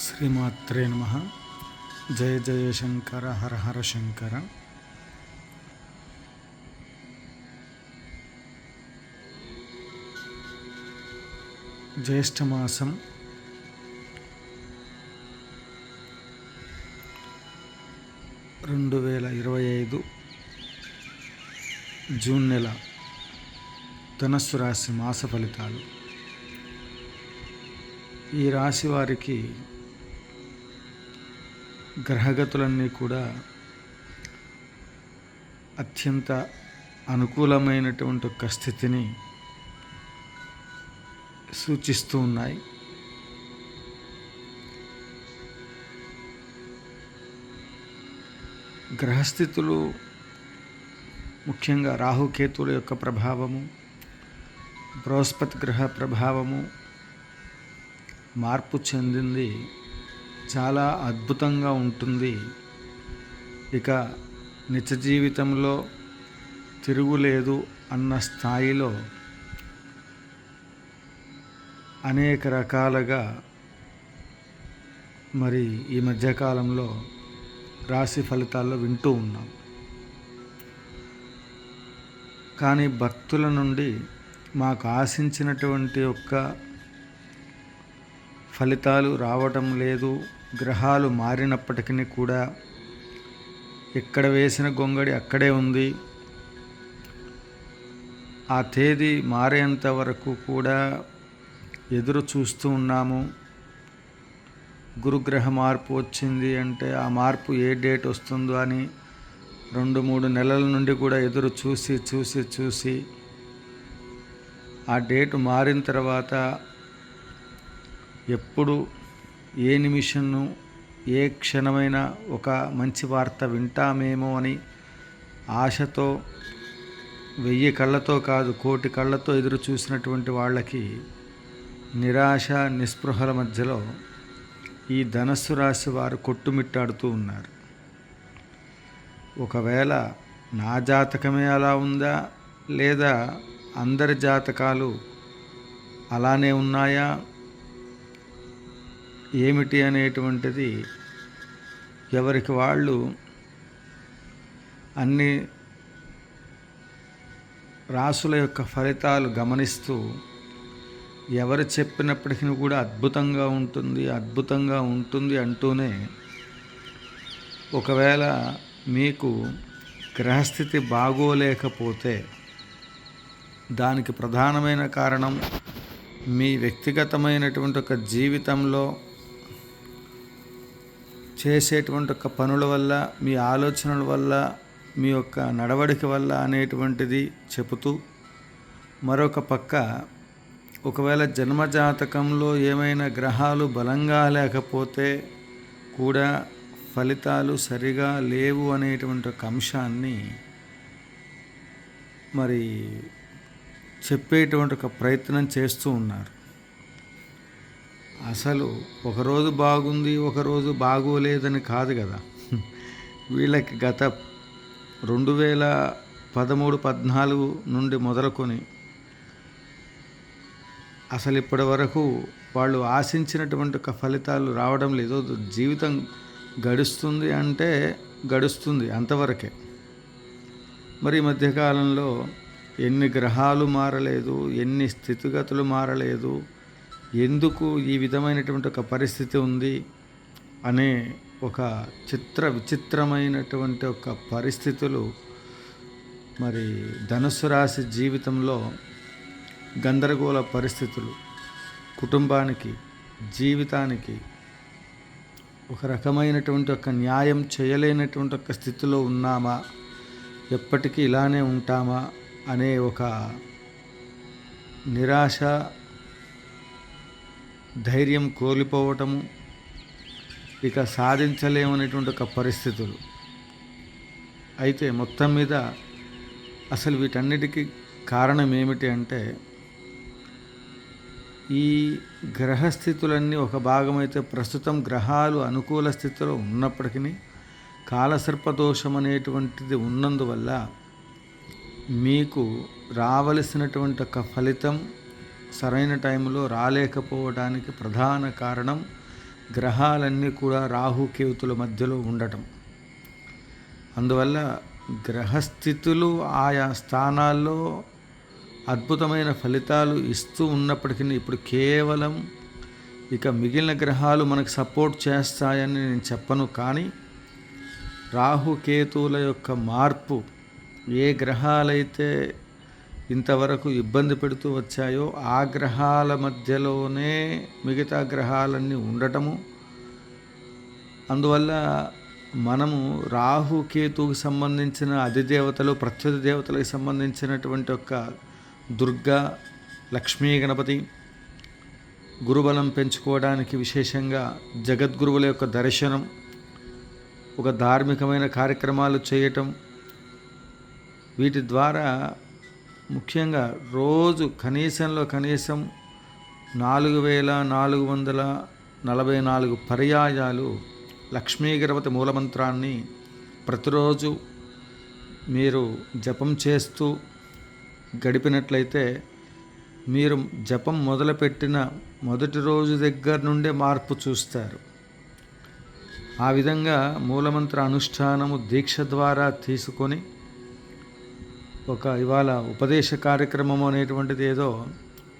శ్రీమాత్రే నమ. జయ జయ శంకర హర హర శంకర. జ్యేష్ఠమాసం. రెండు వేల ఇరవై ఐదు జూన్ నెల ధనస్సు రాశి మాస ఫలితాలు. ఈ రాశి వారికి గ్రహగతులన్నీ కూడా అత్యంత అనుకూలమైనటువంటి ఒక స్థితిని సూచిస్తూ ఉన్నాయి. గ్రహస్థితులు ముఖ్యంగా రాహుకేతువుల యొక్క ప్రభావము బృహస్పతి గ్రహ ప్రభావము మార్పు చెందింది చాలా అద్భుతంగా ఉంటుంది. ఇక నిత్య జీవితంలో తిరుగులేదు అన్న స్థాయిలో అనేక రకాలుగా మరి ఈ మధ్యకాలంలో రాశి ఫలితాల్లో వింటూ ఉన్నాం. కానీ భక్తుల నుండి మాకు ఆశించినటువంటి యొక్క ఫలితాలు రావటం లేదు. గ్రహాలు మారినప్పటికీ కూడా ఎక్కడ వేసిన గొంగడి అక్కడే ఉంది. ఆ తేదీ మారేంత వరకు కూడా ఎదురు చూస్తూ ఉన్నాము. గురుగ్రహ మార్పు వచ్చింది అంటే ఆ మార్పు ఏ డేట్ వస్తుందో అని రెండు మూడు నెలల నుండి కూడా ఎదురు చూసి చూసి చూసి ఆ డేట్ మారిన తర్వాత ఎప్పుడు ఏ నిమిషంను ఏ క్షణమైన ఒక మంచి వార్త వింటామేమో అని ఆశతో వెయ్యి కళ్ళతో కాదు కోటి కళ్ళతో ఎదురు చూసినటువంటి వాళ్ళకి నిరాశ నిస్పృహల మధ్యలో ఈ ధనస్సు రాశి వారు కొట్టుమిట్టాడుతూ ఉన్నారు. ఒకవేళ నా జాతకమే అలా ఉందా? లేదా అందరి జాతకాలు అలానే ఉన్నాయా? ఏమిటి అనేటువంటిది ఎవరికి వాళ్ళు అన్ని రాసుల యొక్క ఫలితాలు గమనిస్తూ ఎవరు చెప్పినప్పటికీ కూడా అద్భుతంగా ఉంటుంది అద్భుతంగా ఉంటుంది అంటూనే ఒకవేళ మీకు గ్రహస్థితి బాగోలేకపోతే దానికి ప్రధానమైన కారణం మీ వ్యక్తిగతమైనటువంటి ఒక జీవితంలో చేసేటువంటి ఒక పనుల వల్ల మీ ఆలోచనల వల్ల మీ యొక్క నడవడిక వల్ల అనేటువంటిది చెబుతూ మరొక పక్క ఒకవేళ జన్మజాతకంలో ఏమైనా గ్రహాలు బలంగా లేకపోతే కూడా ఫలితాలు సరిగా లేవు అనేటువంటి ఒక అంశాన్ని మరి చెప్పేటువంటి ఒక ప్రయత్నం చేస్తూ ఉన్నారు. అసలు ఒకరోజు బాగుంది ఒకరోజు బాగోలేదని కాదు కదా. వీళ్ళకి గత రెండు వేల పదమూడు పద్నాలుగు నుండి మొదలుకొని అసలు ఇప్పటి వరకు వాళ్ళు ఆశించినటువంటి ఒక ఫలితాలు రావడం లేదు. జీవితం గడుస్తుంది అంటే గడుస్తుంది అంతవరకే. మరి ఈ మధ్యకాలంలో ఎన్ని గ్రహాలు మారలేదు ఎన్ని స్థితిగతులు మారలేదు ఎందుకు ఈ విధమైనటువంటి ఒక పరిస్థితి ఉంది అనే ఒక చిత్ర విచిత్రమైనటువంటి ఒక పరిస్థితులు మరి ధనుసు రాశి జీవితంలో గందరగోళ పరిస్థితులు. కుటుంబానికి జీవితానికి ఒక రకమైనటువంటి ఒక న్యాయం చేయలేనటువంటి ఒక స్థితిలో ఉన్నామా? ఎప్పటికీ ఇలానే ఉంటామా? అనే ఒక నిరాశ ధైర్యం కోల్పోవటము ఇక సాధించలేమనేటువంటి ఒక పరిస్థితులు. అయితే మొత్తం మీద అసలు వీటన్నిటికీ కారణం ఏమిటి అంటే ఈ గ్రహస్థితులన్నీ ఒక భాగమైతే ప్రస్తుతం గ్రహాలు అనుకూల స్థితిలో ఉన్నప్పటికీ కాలసర్పదోషం అనేటువంటిది ఉన్నందువల్ల మీకు రావలసినటువంటి ఒక ఫలితం సరైన టైంలో రాలేకపోవడానికి ప్రధాన కారణం గ్రహాలన్నీ కూడా రాహుకేతుల మధ్యలో ఉండటం. అందువల్ల గ్రహస్థితులు ఆయా స్థానాల్లో అద్భుతమైన ఫలితాలు ఇస్తూ ఉన్నప్పటికీ ఇప్పుడు కేవలం ఇక మిగిలిన గ్రహాలు మనకు సపోర్ట్ చేస్తాయని నేను చెప్పను. కానీ రాహుకేతువుల యొక్క మార్పు ఏ గ్రహాలైతే ఇంతవరకు ఇబ్బంది పెడుతూ వచ్చాయో ఆ గ్రహాల మధ్యలోనే మిగతా గ్రహాలన్నీ ఉండటము. అందువల్ల మనము రాహుకేతువుకి సంబంధించిన అధిదేవతలు ప్రత్యుత దేవతలకు సంబంధించినటువంటి ఒక దుర్గా లక్ష్మీ గణపతి గురుబలం పెంచుకోవడానికి విశేషంగా జగద్గురువుల యొక్క దర్శనం ఒక ధార్మికమైన కార్యక్రమాలు చేయటం వీటి ద్వారా ముఖ్యంగా రోజు కనీసంలో కనీసం నాలుగు వేల నాలుగు వందల నలభై నాలుగు పర్యాయాలు లక్ష్మీ గణపతి మూలమంత్రాన్ని ప్రతిరోజు మీరు జపం చేస్తూ గడిపినట్లయితే మీరు జపం మొదలుపెట్టిన మొదటి రోజు దగ్గర నుండే మార్పు చూస్తారు. ఆ విధంగా మూలమంత్ర అనుష్ఠానము దీక్ష ద్వారా తీసుకొని ఒక ఇవాళ ఉపదేశ కార్యక్రమం అనేటువంటిది ఏదో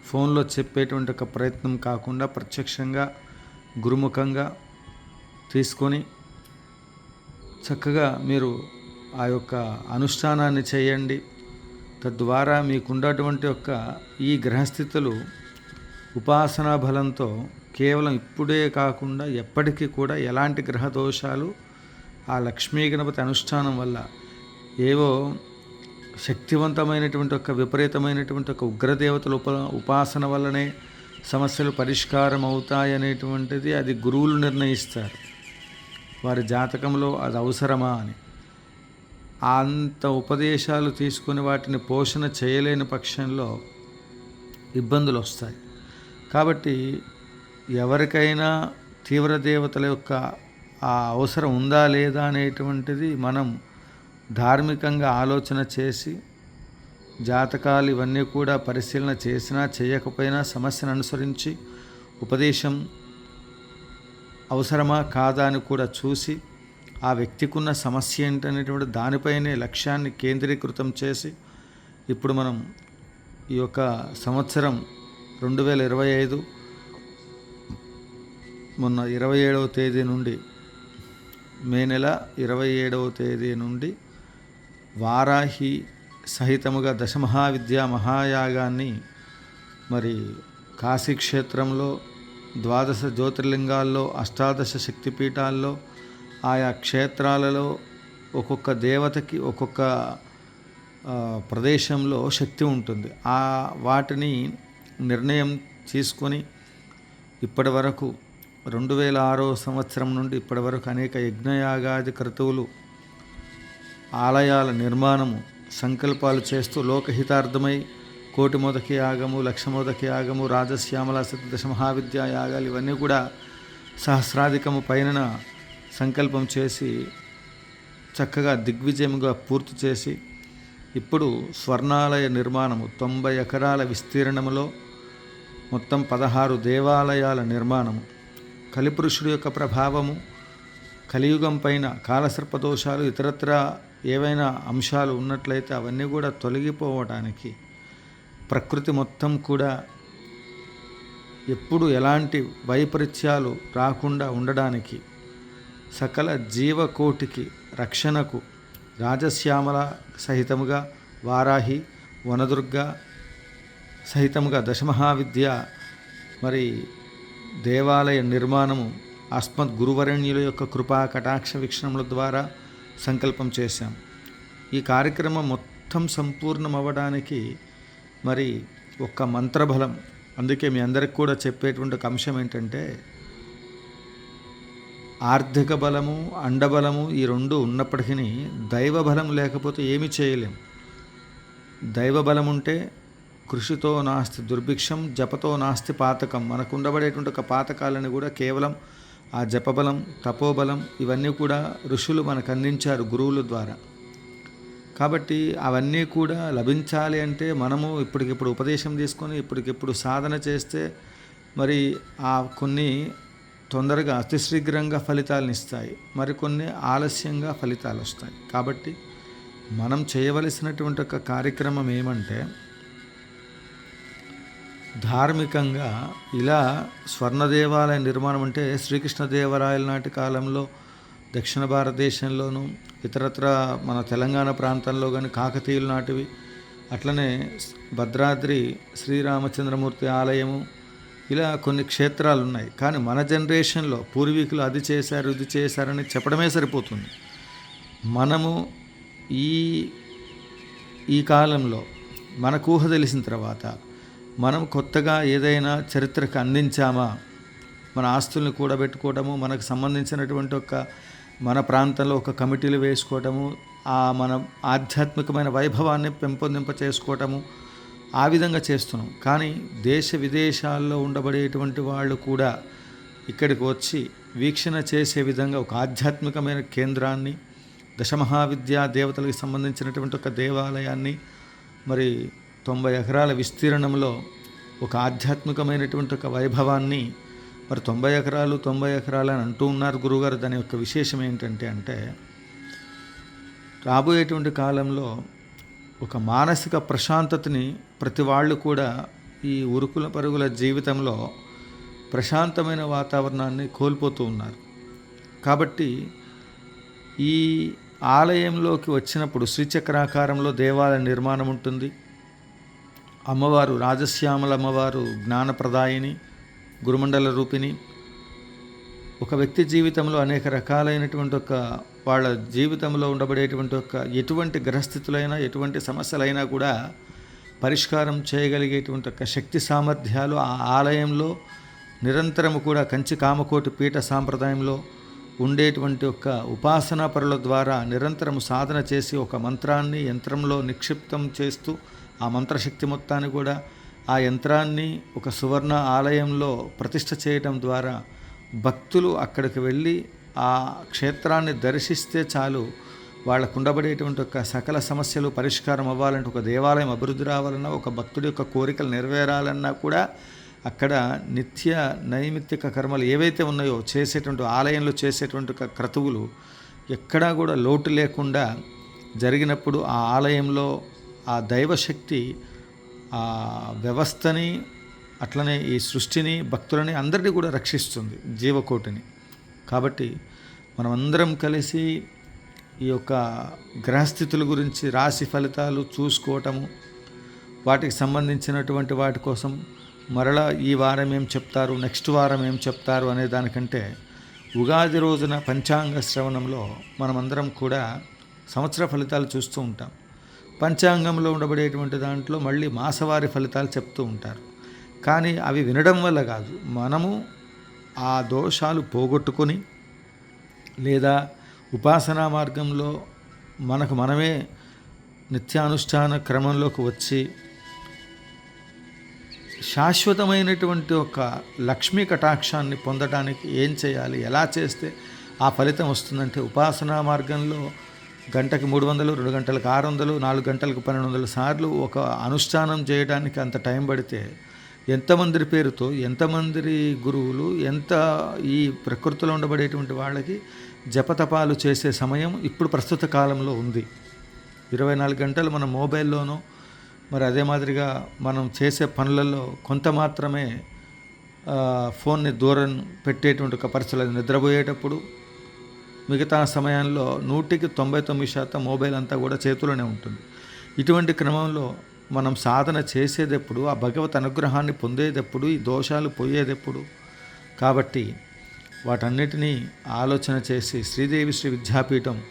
ఫోన్లో చెప్పేటువంటి ఒక ప్రయత్నం కాకుండా ప్రత్యక్షంగా గురుముఖంగా తీసుకొని చక్కగా మీరు ఆ యొక్క అనుష్ఠానాన్ని చేయండి. తద్వారా మీకున్నటువంటి యొక్క ఈ గ్రహస్థితులు ఉపాసనా బలంతో కేవలం ఇప్పుడే కాకుండా ఎప్పటికీ కూడా ఎలాంటి గ్రహ దోషాలు ఆ లక్ష్మీ గణపతి అనుష్ఠానం వల్ల ఏవో శక్తివంతమైనటువంటి ఒక విపరీతమైనటువంటి ఒక ఉగ్రదేవతల ఉప ఉపాసన వల్లనే సమస్యలు పరిష్కారం అవుతాయనేటువంటిది అది గురువులు నిర్ణయిస్తారు. వారి జాతకంలో అది అవసరమా అని. అంత ఉపదేశాలు తీసుకుని వాటిని పోషణ చేయలేని పక్షంలో ఇబ్బందులు వస్తాయి. కాబట్టి ఎవరికైనా తీవ్ర దేవతల యొక్క ఆ అవసరం ఉందా లేదా అనేటువంటిది మనం ధార్మికంగా ఆలోచన చేసి జాతకాలు ఇవన్నీ కూడా పరిశీలన చేసినా చేయకపోయినా సమస్యను అనుసరించి ఉపదేశం అవసరమా కాదా అని కూడా చూసి ఆ వ్యక్తికి ఉన్న సమస్య ఏంటనేటువంటి దానిపైనే లక్ష్యాన్ని కేంద్రీకృతం చేసి ఇప్పుడు మనం ఈ యొక్క సంవత్సరం రెండు వేల ఇరవై ఐదు మొన్న ఇరవై ఏడవ తేదీ నుండి మే నెల ఇరవై ఏడవ తేదీ నుండి వారాహి సహితముగా దశమహావిద్యా మహాయాగాన్ని మరి కాశీక్షేత్రంలో ద్వాదశ జ్యోతిర్లింగాల్లో అష్టాదశ శక్తిపీఠాల్లో ఆయా క్షేత్రాలలో ఒక్కొక్క దేవతకి ఒక్కొక్క ప్రదేశంలో శక్తి ఉంటుంది. ఆ వాటిని నిర్ణయం తీసుకొని ఇప్పటి వరకు రెండు వేల ఆరో సంవత్సరం నుండి ఇప్పటి వరకు అనేక యజ్ఞయాగాది క్రతువులు ఆలయాల నిర్మాణము సంకల్పాలు చేస్తూ లోకహితార్థమై కోటి మొదకి యాగము లక్ష మొదకి యాగము రాజశ్యామల సతదశ మహావిద్యా యాగాలు ఇవన్నీ కూడా సహస్రాధికము పైన సంకల్పం చేసి చక్కగా దిగ్విజయముగా పూర్తి చేసి ఇప్పుడు స్వర్ణాలయ నిర్మాణము తొంభై ఎకరాల విస్తీర్ణములో మొత్తం పదహారు దేవాలయాల నిర్మాణము. కలిపురుషుడు యొక్క ప్రభావము కలియుగం పైన కాలసర్పదోషాలు ఇతరత్ర ఏవైనా అంశాలు ఉన్నట్లయితే అవన్నీ కూడా తొలగిపోవటానికి ప్రకృతి మొత్తం కూడా ఎప్పుడు ఎలాంటి వైపరీత్యాలు రాకుండా ఉండడానికి సకల జీవకోటికి రక్షణకు రాజశ్యామల సహితముగా వారాహి వనదుర్గ సహితముగా దశమహావిద్య మరి దేవాలయ నిర్మాణము అస్మత్ గురువరణ్యుల యొక్క కృపా కటాక్ష వీక్షణముల ద్వారా సంకల్పం చేశాం. ఈ కార్యక్రమం మొత్తం సంపూర్ణం అవ్వడానికి మరి ఒక్క మంత్రబలం. అందుకే మీ అందరికి కూడా చెప్పేటువంటి ఒక అంశం ఏంటంటే ఆర్థిక బలము అండబలము ఈ రెండు ఉన్నప్పటికీ దైవ బలం లేకపోతే ఏమి చేయలేం. దైవ బలం ఉంటే కృషితో నాస్తి దుర్భిక్షం జపతో నాస్తి పాతకం. మనకు ఉండబడేటువంటి ఒక పాతకాలని కూడా కేవలం ఆ జపబలం తపోబలం ఇవన్నీ కూడా ఋషులు మనకు అందించారు గురువుల ద్వారా. కాబట్టి అవన్నీ కూడా లభించాలి అంటే మనము ఇప్పటికిప్పుడు ఉపదేశం తీసుకొని ఇప్పటికిప్పుడు సాధన చేస్తే మరి ఆ కొన్ని తొందరగా అతిశీఘ్రంగా ఫలితాలను ఇస్తాయి. మరికొన్ని ఆలస్యంగా ఫలితాలు వస్తాయి. కాబట్టి మనం చేయవలసినటువంటి ఒక కార్యక్రమం ఏమంటే ధార్మికంగా ఇలా స్వర్ణ దేవాలయ నిర్మాణం అంటే శ్రీకృష్ణదేవరాయల నాటి కాలంలో దక్షిణ భారతదేశంలోనూ ఇతరత్ర మన తెలంగాణ ప్రాంతంలో కానీ కాకతీయుల నాటివి అట్లనే భద్రాద్రి శ్రీరామచంద్రమూర్తి ఆలయము ఇలా కొన్ని క్షేత్రాలు ఉన్నాయి కానీ మన జనరేషన్లో పూర్వీకులు అది చేశారు ఇది చేశారని చెప్పడమే సరిపోతుంది. మనము ఈ ఈ కాలంలో మనకు ఊహ తెలిసిన తర్వాత మనం కొత్తగా ఏదైనా చరిత్రకు అందించామా? మన ఆస్తుల్ని కూడబెట్టుకోవడము మనకు సంబంధించినటువంటి ఒక మన ప్రాంతంలో ఒక కమిటీలు వేసుకోవటము ఆ మన ఆధ్యాత్మికమైన వైభవాన్ని పెంపొందింప చేసుకోవటము ఆ విధంగా చేస్తున్నాం. కానీ దేశ విదేశాల్లో ఉండబడేటువంటి వాళ్ళు కూడా ఇక్కడికి వచ్చి వీక్షణ చేసే విధంగా ఒక ఆధ్యాత్మికమైన కేంద్రాన్ని దశమహావిద్యా దేవతలకు సంబంధించినటువంటి ఒక దేవాలయాన్ని మరి తొంభై ఎకరాల విస్తీర్ణంలో ఒక ఆధ్యాత్మికమైనటువంటి ఒక వైభవాన్ని మరి తొంభై ఎకరాలు తొంభై ఎకరాలు అని అంటూ ఉన్నారు గురుగారు. దాని యొక్క విశేషం ఏంటంటే అంటే రాబోయేటువంటి కాలంలో ఒక మానసిక ప్రశాంతతని ప్రతి వాళ్ళు కూడా ఈ ఉరుకుల పరుగుల జీవితంలో ప్రశాంతమైన వాతావరణాన్ని కోల్పోతూ ఉన్నారు. కాబట్టి ఈ ఆలయంలోకి వచ్చినప్పుడు శ్రీచక్రాకారంలో దేవాలయ నిర్మాణం ఉంటుంది. అమ్మవారు రాజశ్యామల అమ్మవారు జ్ఞానప్రదాయిని గురుమండల రూపిణి. ఒక వ్యక్తి జీవితంలో అనేక రకాలైనటువంటి ఒక వాళ్ళ జీవితంలో ఉండబడేటువంటి ఒక ఎటువంటి గ్రహస్థితులైనా ఎటువంటి సమస్యలైనా కూడా పరిష్కారం చేయగలిగేటువంటి ఒక శక్తి సామర్థ్యాలు ఆ ఆలయంలో నిరంతరము కూడా కంచి కామకోటి పీఠ సాంప్రదాయంలో ఉండేటువంటి ఒక ఉపాసనా పరుల ద్వారా నిరంతరం సాధన చేసి ఒక మంత్రాన్ని యంత్రంలో నిక్షిప్తం చేస్తూ ఆ మంత్రశక్తి మొత్తాన్ని కూడా ఆ యంత్రాన్ని ఒక సువర్ణ ఆలయంలో ప్రతిష్ఠ చేయటం ద్వారా భక్తులు అక్కడికి వెళ్ళి ఆ క్షేత్రాన్ని దర్శిస్తే చాలు. వాళ్ళకు ఉండబడేటువంటి ఒక సకల సమస్యలు పరిష్కారం అవ్వాలంటే ఒక దేవాలయం అభివృద్ధి రావాలన్నా ఒక భక్తుడి యొక్క కోరికలు నెరవేరాలన్నా కూడా అక్కడ నిత్య నైమిత్తిక కర్మలు ఏవైతే ఉన్నాయో చేసేటువంటి ఆలయంలో చేసేటువంటి క్రతువులు ఎక్కడా కూడా లోటు లేకుండా జరిగినప్పుడు ఆ ఆలయంలో ఆ దైవశక్తి ఆ వ్యవస్థని అట్లనే ఈ సృష్టిని భక్తులని అందరినీ కూడా రక్షిస్తుంది జీవకోటిని. కాబట్టి మనమందరం కలిసి ఈ యొక్క గ్రహస్థితుల గురించి రాశి ఫలితాలు చూసుకోవటము వాటికి సంబంధించినటువంటి వాటి కోసం మరలా ఈ వారం ఏం చెప్తారు నెక్స్ట్ వారం ఏం చెప్తారు అనే దానికంటే ఉగాది రోజున పంచాంగ శ్రవణంలో మనమందరం కూడా సంవత్సర ఫలితాలు చూస్తూ ఉంటాం. పంచాంగంలో ఉండబడేటువంటి దాంట్లో మళ్ళీ మాసవారి ఫలితాలు చెప్తూ ఉంటారు. కానీ అవి వినడం వల్ల కాదు. మనము ఆ దోషాలు పోగొట్టుకొని లేదా ఉపాసనా మార్గంలో మనకు మనమే నిత్యానుష్ఠాన క్రమంలోకి వచ్చి శాశ్వతమైనటువంటి ఒక లక్ష్మీ కటాక్షాన్ని పొందడానికి ఏం చేయాలి ఎలా చేస్తే ఆ ఫలితం వస్తుందంటే ఉపాసనా మార్గంలో గంటకి మూడు వందలు రెండు గంటలకు ఆరు వందలు నాలుగు గంటలకు పన్నెండు వందల సార్లు ఒక అనుష్ఠానం చేయడానికి అంత టైం పడితే ఎంతమంది పేరుతో ఎంతమంది గురువులు ఎంత ఈ ప్రకృతిలో ఉండబడేటువంటి వాళ్ళకి జపతపాలు చేసే సమయం ఇప్పుడు ప్రస్తుత కాలంలో ఉంది. ఇరవై నాలుగు గంటలు మన మొబైల్లోనూ మరి అదే మాదిరిగా మనం చేసే పనులలో కొంత మాత్రమే ఫోన్ని దూరం పెట్టేటువంటి ఒక పరిస్థితులు నిద్రపోయేటప్పుడు మిగతా సమయంలో నూటికి తొంభై తొమ్మిది శాతం మొబైల్ అంతా కూడా చేతిలోనే ఉంటుంది. ఇటువంటి క్రమంలో మనం సాధన చేసేటప్పుడు ఆ భగవత్ అనుగ్రహాన్ని పొందేటప్పుడు ఈ దోషాలు పోయేటప్పుడు కాబట్టి వాటన్నిటినీ ఆలోచన చేసి శ్రీదేవి శ్రీ విద్యాపీఠం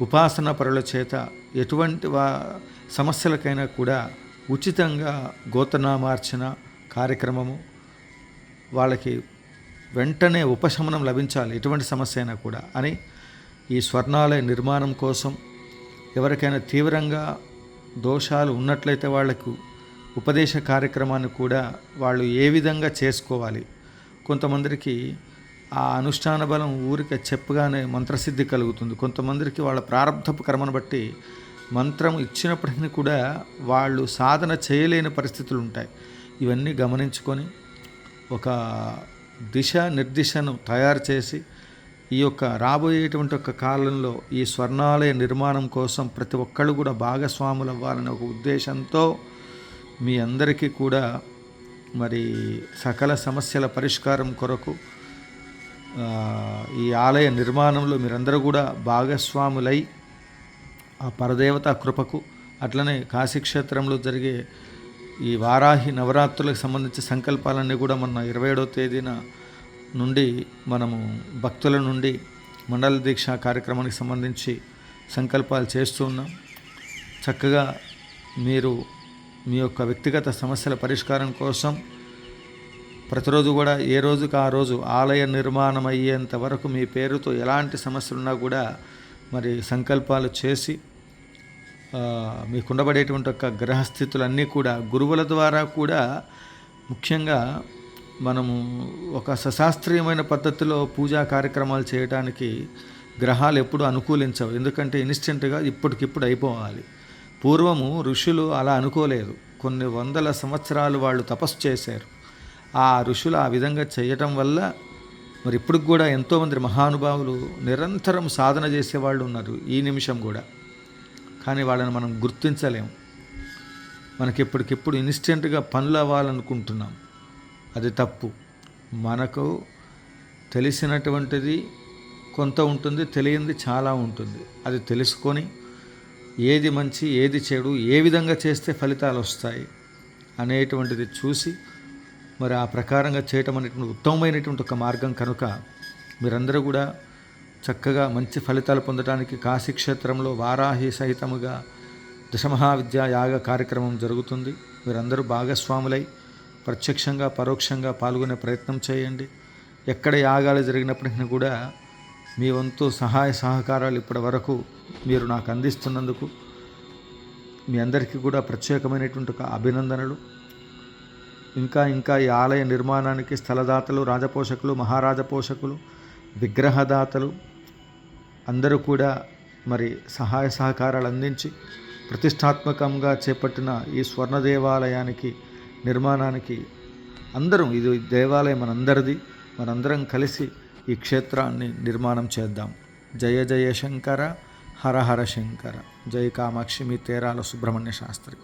ఉపాసన పరుల చేత ఎటువంటి వా సమస్యలకైనా కూడా ఉచితంగా గోతనామార్చన కార్యక్రమము వాళ్ళకి వెంటనే ఉపశమనం లభించాలి ఎటువంటి సమస్య అయినా కూడా అని ఈ స్వర్ణాలయ నిర్మాణం కోసం ఎవరికైనా తీవ్రంగా దోషాలు ఉన్నట్లయితే వాళ్ళకు ఉపదేశ కార్యక్రమాన్ని కూడా వాళ్ళు ఏ విధంగా చేసుకోవాలి? కొంతమందికి ఆ అనుష్ఠాన బలం ఊరికే చెప్పగానే మంత్రసిద్ధి కలుగుతుంది. కొంతమందికి వాళ్ళ ప్రారంభపు కర్మను బట్టి మంత్రం ఇచ్చినప్పటికీ కూడా వాళ్ళు సాధన చేయలేని పరిస్థితులు ఉంటాయి. ఇవన్నీ గమనించుకొని ఒక దిశ నిర్దిశను తయారు చేసి ఈ యొక్క రాబోయేటువంటి ఒక కాలంలో ఈ స్వర్ణాలయ నిర్మాణం కోసం ప్రతి ఒక్కళ్ళు కూడా భాగస్వాములు అవ్వాలనే ఒక ఉద్దేశంతో మీ అందరికీ కూడా మరి సకల సమస్యల పరిష్కారం కొరకు ఈ ఆలయ నిర్మాణంలో మీరందరూ కూడా భాగస్వాములై ఆ పరదేవత కృపకు అట్లనే కాశీక్షేత్రంలో జరిగే ఈ వారాహి నవరాత్రులకు సంబంధించిన సంకల్పాలన్నీ కూడా మొన్న ఇరవై ఏడవ తేదీన నుండి మనము భక్తుల నుండి మండల దీక్ష కార్యక్రమానికి సంబంధించి సంకల్పాలు చేస్తూ ఉన్నాం. చక్కగా మీరు మీ యొక్క వ్యక్తిగత సమస్యల పరిష్కారం కోసం ప్రతిరోజు కూడా ఏ రోజుకి ఆ రోజు ఆలయ నిర్మాణం అయ్యేంత వరకు మీ పేరుతో ఎలాంటి సమస్యలున్నా కూడా మరి సంకల్పాలు చేసి మీకుండబడేటువంటి మీకు ఉండబడేటువంటి ఒక గ్రహస్థితులన్నీ కూడా గురువుల ద్వారా కూడా ముఖ్యంగా మనము ఒక సశాస్త్రీయమైన పద్ధతిలో పూజా కార్యక్రమాలు చేయడానికి గ్రహాలు ఎప్పుడు అనుకూలించవు. ఎందుకంటే ఇన్స్టెంట్గా ఇప్పటికిప్పుడు అయిపోవాలి. పూర్వము ఋషులు అలా అనుకోలేదు. కొన్ని వందల సంవత్సరాలు వాళ్ళు తపస్సు చేశారు. ఆ ఋషులు ఆ విధంగా చేయటం వల్ల మరి ఇప్పటికి కూడా ఎంతోమంది మహానుభావులు నిరంతరం సాధన చేసేవాళ్ళు ఉన్నారు ఈ నిమిషం కూడా. కానీ వాళ్ళని మనం గుర్తించలేము మనకి ఎప్పటికిప్పుడు ఇన్స్టెంట్గా పనులు అవ్వాలనుకుంటున్నాం. అది తప్పు. మనకు తెలిసినటువంటిది కొంత ఉంటుంది తెలియంది చాలా ఉంటుంది. అది తెలుసుకొని ఏది మంచి ఏది చెడు ఏ విధంగా చేస్తే ఫలితాలు వస్తాయి అనేటువంటిది చూసి మరి ఆ ప్రకారంగా చేయటం అనేటువంటి ఉత్తమమైనటువంటి ఒక మార్గం కనుక మీరందరూ కూడా చక్కగా మంచి ఫలితాలు పొందడానికి కాశీక్షేత్రంలో వారాహి సహితముగా దశమహావిద్యా యాగ కార్యక్రమం జరుగుతుంది. మీరందరూ భాగస్వాములై ప్రత్యక్షంగా పరోక్షంగా పాల్గొనే ప్రయత్నం చేయండి. ఎక్కడ యాగాలు జరిగినప్పటికీ కూడా మీ వంతు సహాయ సహకారాలు ఇప్పటి వరకు మీరు నాకు అందిస్తున్నందుకు మీ అందరికీ కూడా ప్రత్యేకమైనటువంటి ఒక అభినందనలు. ఇంకా ఇంకా ఈ ఆలయ నిర్మాణానికి స్థలదాతలు రాజపోషకులు మహారాజ పోషకులు విగ్రహదాతలు అందరూ కూడా మరి సహాయ సహకారాలు అందించి ప్రతిష్టాత్మకంగా చేపట్టిన ఈ స్వర్ణ దేవాలయానికి నిర్మాణానికి అందరం ఇది దేవాలయం మనందరిది మనందరం కలిసి ఈ క్షేత్రాన్ని నిర్మాణం చేద్దాం. జయ జయ శంకర హర హర శంకర. జయ కామాక్షి మీ తేరాల సుబ్రహ్మణ్య శాస్త్రి.